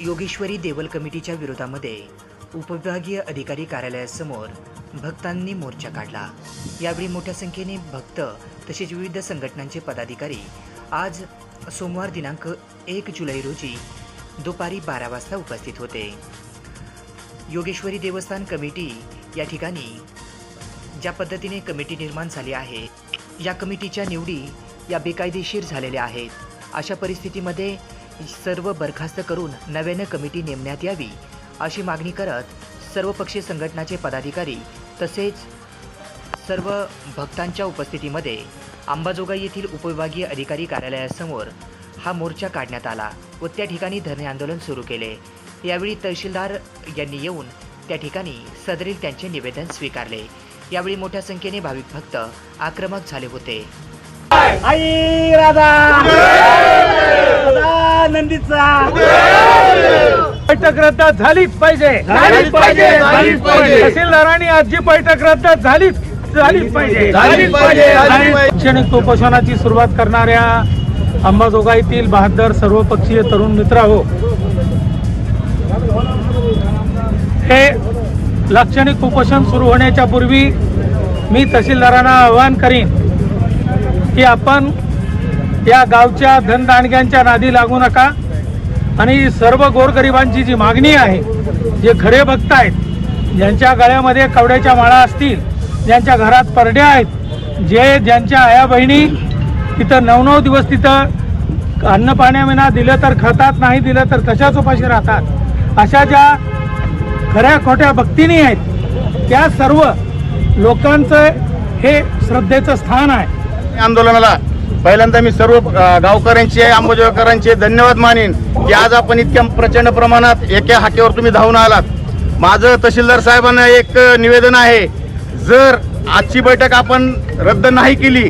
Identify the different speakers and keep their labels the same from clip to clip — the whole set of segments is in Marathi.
Speaker 1: योगेश्वरी देवल कमिटीच्या विरोधामध्ये उपविभागीय अधिकारी कार्यालयासमोर भक्तांनी मोर्चा काढला. यावेळी मोठ्या संख्येने भक्त तसेच विविध संघटनांचे पदाधिकारी आज सोमवार दिनांक एक जुलै रोजी दुपारी बारा वाजता उपस्थित होते. योगेश्वरी देवस्थान कमिटी या ठिकाणी ज्या पद्धतीने कमिटी निर्माण झाली आहे या कमिटीच्या निवडी या बेकायदेशीर झालेल्या आहेत. अशा परिस्थितीमध्ये सर्व बरखास्त करून नव्यानं कमिटी नेमण्यात यावी अशी मागणी करत सर्वपक्षीय संघटनाचे पदाधिकारी तसेच सर्व भक्तांच्या उपस्थितीमध्ये अंबाजोगाई येथील उपविभागीय अधिकारी कार्यालयासमोर हा मोर्चा काढण्यात आला व त्या ठिकाणी धरणे आंदोलन सुरू केले. यावेळी तहसीलदार यांनी येऊन त्या ठिकाणी सदरील त्यांचे निवेदन स्वीकारले. यावेळी मोठ्या संख्येने भाविक भक्त आक्रमक झाले होते.
Speaker 2: आई राधा! राधा नंदीचा
Speaker 3: बैठक रद्द झालीच पाहिजे
Speaker 2: झालीच पाहिजे, झालीच पाहिजे.
Speaker 3: तहसीलदारांनी आज जी बैठक रद्द झालीच झालीच पाहिजे
Speaker 2: झालीच पाहिजे, झालीच पाहिजे.
Speaker 3: शैक्षणिक उपोषणाची सुरुवात करणाऱ्या अंबाजोगाईतील बहादर सर्वपक्षीय तरुण मित्र हो हे लाक्षणिक उपोषण सुरू होण्याच्या पूर्वी मी तहसीलदारांना आवाहन करीन की आपण या गावच्या धनदांडग्यांच्या नादी लागू नका. आणि सर्व गोरगरिबांची जी मागणी आहे जे खरे भक्त आहेत ज्यांच्या गळ्यामध्ये कवड्याच्या माळा असतील ज्यांच्या घरात परड्या आहेत जे ज्यांच्या आया बहिणी तिथं नऊ नऊ दिवस तिथं अन्न पाण्याविना दिलं तर खातात नाही दिलं तर तशाच उपाशी राहतात. अशा ज्या खऱ्या खोट्या भक्तीनी आहेत त्या सर्व लोकांचं हे श्रद्धेचं स्थान आहे.
Speaker 4: आंदोलनाला पहिल्यांदा मी सर्व गावकऱ्यांचे अंबाजोगाईकरांचे धन्यवाद मानेन की आज आपण इतक्या प्रचंड प्रमाणात एका हाकेवर तुम्ही धावून आलात. माझं तहसीलदार साहेबांना एक निवेदन आहे जर आजची बैठक आपण रद्द नाही केली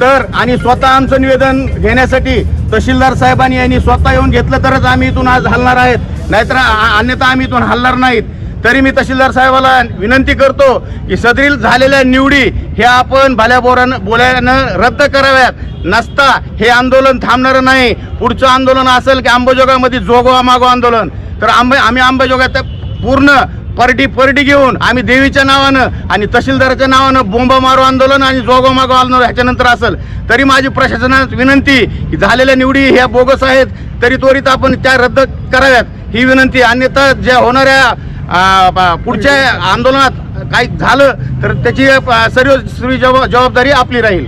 Speaker 4: तर आणि स्वतः आमचं निवेदन घेण्यासाठी तहसीलदार साहेबांनी यांनी स्वतः येऊन घेतलं तरच आम्ही इथून आज हलणार आहेत. नाहीतर अन्यथा आम्ही इथून हलणार नाहीत. तरी मी तहसीलदार साहेबाला विनंती करतो की सदरील झालेल्या निवडी हे आपण भल्या बोरानं रद्द कराव्यात. नसता हे आंदोलन थांबणारं नाही. पुढचं आंदोलन असेल की अंबजोगामध्ये जोगवा मागो आंदोलन. तर आंबे आम्ही अंबाजोगात पूर्ण परडी परडी घेऊन आम्ही देवीच्या नावानं आणि तहसीलदाराच्या नावानं बोंब मारो आंदोलन आणि जोगो मागो आंदोलन ह्याच्यानंतर असेल. तरी माझी प्रशासनात विनंती की झालेल्या निवडी ह्या बोगस आहेत तरी त्वरित आपण त्या रद्द कराव्यात. ही विनंती अन्यथा ज्या होणाऱ्या पुढच्या आंदोलनात काही झालं तर त्याची सर्व सर्व जबाबदारी आपली राहील.